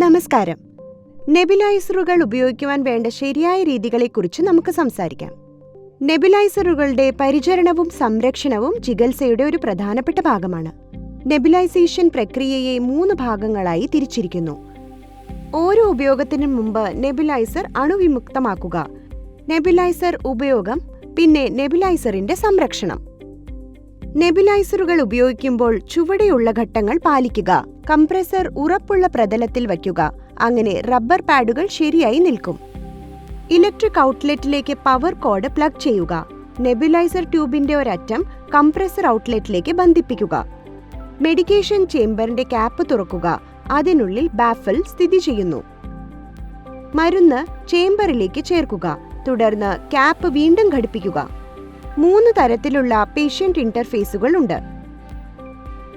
നമസ്കാരം. നെബിലൈസറുകൾ ഉപയോഗിക്കുവാൻ വേണ്ട ശരിയായ രീതികളെക്കുറിച്ച് നമുക്ക് സംസാരിക്കാം. നെബിലൈസറുകളുടെ പരിചരണവും സംരക്ഷണവും ചികിത്സയുടെ ഒരു പ്രധാനപ്പെട്ട ഭാഗമാണ്. നെബിലൈസേഷൻ പ്രക്രിയയെ മൂന്ന് ഭാഗങ്ങളായി തിരിച്ചിരിക്കുന്നു. ഓരോ ഉപയോഗത്തിനും മുമ്പ് നെബിലൈസർ അണുവിമുക്തമാക്കുക. നെബിലൈസർ ഉപയോഗം പിന്നെ നെബിലൈസറിന്റെ സംരക്ഷണം. നെബിലൈസറുകൾ ഉപയോഗിക്കുമ്പോൾ ചുവടെയുള്ള ഘട്ടങ്ങൾ പാലിക്കുക. കംപ്രസർ ഉറപ്പുള്ള പ്രതലത്തിൽ വയ്ക്കുക. അങ്ങനെ റബ്ബർ പാഡുകൾ ശരിയായി നിൽക്കും. ഇലക്ട്രിക് ഔട്ട്ലെറ്റിലേക്ക് പവർ കോഡ് പ്ലഗ് ചെയ്യുക. നെബുലൈസർ ട്യൂബിന്റെ ഒരറ്റം കംപ്രസർ ഔട്ട്ലെറ്റിലേക്ക് ബന്ധിപ്പിക്കുക. മെഡിക്കേഷൻ ചേംബറിന്റെ ക്യാപ്പ് തുറക്കുക. അതിനുള്ളിൽ ബാഫിൽ സ്ഥിതി ചെയ്യുന്നു. മരുന്ന് ചേംബറിലേക്ക് ചേർക്കുക. തുടർന്ന് ക്യാപ്പ് വീണ്ടും ഘടിപ്പിക്കുക. മൂന്ന് തരത്തിലുള്ള പേഷ്യന്റ് ഇന്റർഫേസുകൾ ഉണ്ട്.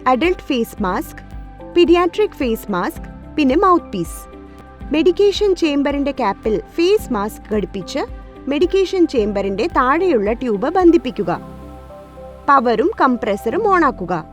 Adult face mask paediatric face mask പിന്നെ മൗത്ത് പീസ് മെഡിക്കേഷൻ ചേംബറിന്റെ ക്യാപ്പിൽ ഫേസ് മാസ്ക് ഘടിപ്പിച്ച് മെഡിക്കേഷൻ ചേംബറിന്റെ താഴെയുള്ള ട്യൂബ് ബന്ധിപ്പിക്കുക. പവറും കംപ്രസറും ഓണാക്കുക.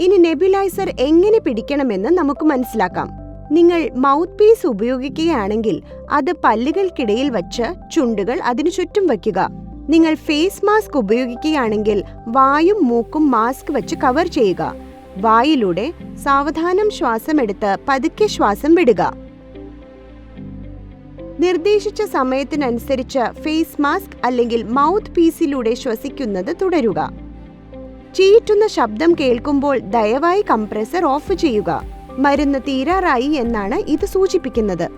ഇനി നെബുലൈസർ എങ്ങനെ പിടിക്കണമെന്ന് നമുക്ക് മനസ്സിലാക്കാം. നിങ്ങൾ മൗത്ത് പീസ് ഉപയോഗിക്കുകയാണെങ്കിൽ അത് പല്ലുകൾക്കിടയിൽ വച്ച് ചുണ്ടുകൾ അതിനു ചുറ്റും വയ്ക്കുക. നിങ്ങൾ ഫേസ് മാസ്ക് ഉപയോഗിക്കുകയാണെങ്കിൽ വായും മൂക്കും മാസ്ക് വെച്ച് കവർ ചെയ്യുക. വായിലൂടെ സാവധാനം ശ്വാസമെടുത്ത് പതുക്കെ ശ്വാസം വിടുക. നിർദ്ദേശിച്ച സമയത്തിനനുസരിച്ച് ഫേസ് മാസ്ക് അല്ലെങ്കിൽ മൗത്ത് പീസിലൂടെ ശ്വസിക്കുന്നത് തുടരുക. ചീറ്റുന്ന ശബ്ദം കേൾക്കുമ്പോൾ ദയവായി കംപ്രസർ ഓഫ് ചെയ്യുക. മരുന്ന് തീരാറായി എന്നാണ് ഇത് സൂചിപ്പിക്കുന്നത്.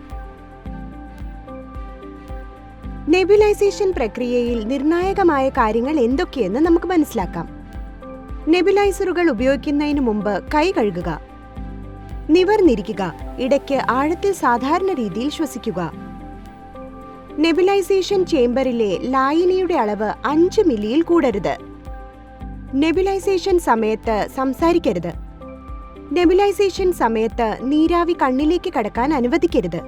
നെബുലൈസേഷൻ പ്രക്രിയയിൽ നിർണായകമായ കാര്യങ്ങൾ എന്തൊക്കെയെന്ന് നമുക്ക് മനസ്സിലാക്കാം. നെബുലൈസറുകൾ ഉപയോഗിക്കുന്നതിന് മുമ്പ് കൈ കഴുകുക. നിവർന്നിരിക്കുക. ഇടയ്ക്ക് ആഴത്തിൽ സാധാരണ രീതിയിൽ ശ്വസിക്കുക. നെബിലൈസേഷൻ ചേംബറിലെ ലായനിയുടെ അളവ് അഞ്ച് മില്ലിയിൽ കൂടരുത്. നെബിലൈസേഷൻ സമയത്ത് സംസാരിക്കരുത്. നെബിലൈസേഷൻ സമയത്ത് നീരാവി കണ്ണിലേക്ക് കടക്കാൻ അനുവദിക്കരുത്.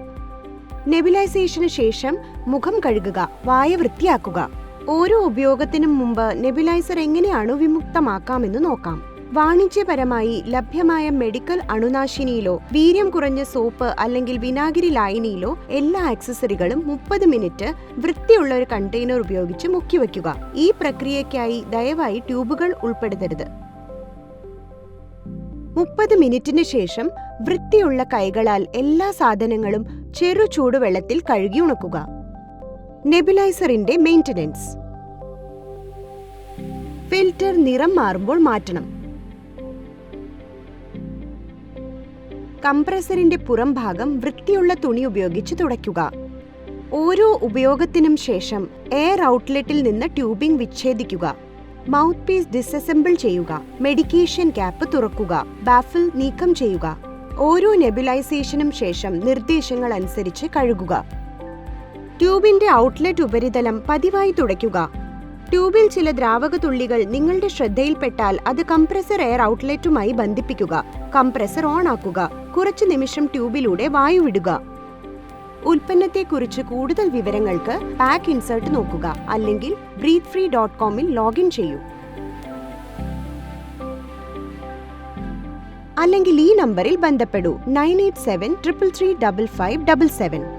നെബുലൈസേഷന് ശേഷം മുഖം കഴുകുക വായ വൃത്തിയാക്കുക. ഓരോ ഉപയോഗത്തിനും മുമ്പ് നെബുലൈസർ എങ്ങനെയാണ് വിമുക്തമാക്കാമെന്ന് നോക്കാം. വാണിജ്യപരമായി ലഭ്യമായ മെഡിക്കൽ അണുനാശിനിയിലോ വീര്യം കുറഞ്ഞ സോപ്പ് അല്ലെങ്കിൽ വിനാഗിരി ലായനിയിലോ എല്ലാ ആക്സസറികളും മുപ്പത് മിനിറ്റ് വൃത്തിയുള്ള ഒരു കണ്ടെയ്നർ ഉപയോഗിച്ച് മുക്കിവെക്കുക. ഈ പ്രക്രിയയ്ക്കായി ദയവായി ട്യൂബുകൾ ഉൾപ്പെടുത്തരുത്. മുപ്പത് മിനിറ്റിന് ശേഷം വൃത്തിയുള്ള കൈകളാൽ എല്ലാ സാധനങ്ങളും ചെറു ചൂടുവെള്ളത്തിൽ കഴുകി ഉണക്കുക. നെബുലൈസറിന്റെ മെയിന്റനൻസ് ഫിൽറ്റർ നിറം മാറുമ്പോൾ മാറ്റണം. കംപ്രസറിന്റെ പുറം ഭാഗം വൃത്തിയുള്ള തുണി ഉപയോഗിച്ച് തുടയ്ക്കുക. ഓരോ ഉപയോഗത്തിനും ശേഷം എയർ ഔട്ട്ലെറ്റിൽ നിന്ന് ട്യൂബിംഗ് വിച്ഛേദിക്കുക. മൗത്ത് പീസ് ഡിസസംബിൾ ചെയ്യുക. മെഡിക്കേഷൻ ക്യാപ്പ് തുറക്കുക. ബാഫിൽ നീക്കം ചെയ്യുക. ഓരോ നെബുലൈസേഷനും ശേഷം നിർദ്ദേശങ്ങൾ അനുസരിച്ച് കഴുകുക. ട്യൂബിന്റെ ഔട്ട്ലെറ്റ് ഉപരിതലം പതിവായി തുടയ്ക്കുക. ട്യൂബിൽ ചില ദ്രാവക തുള്ളികൾ നിങ്ങളുടെ ശ്രദ്ധയിൽപ്പെട്ടാൽ അത് കംപ്രസർ എയർ ഔട്ട്ലെറ്റുമായി ബന്ധിപ്പിക്കുക. കംപ്രസർ ഓൺ ആക്കുക. കുറച്ചു നിമിഷം ട്യൂബിലൂടെ വായു വിടുക. ഉൽപ്പന്നത്തെക്കുറിച്ച് കൂടുതൽ വിവരങ്ങൾക്ക് പാക്ക് ഇൻസേർട്ട് നോക്കുക. അല്ലെങ്കിൽ ബ്രീത്ത് ഫ്രീ ഡോട്ട് കോമിൽ ലോഗിൻ ചെയ്യൂ. അല്ലെങ്കിൽ ഈ നമ്പറിൽ ബന്ധപ്പെടൂ. Nine eight seven triple three double five double seven.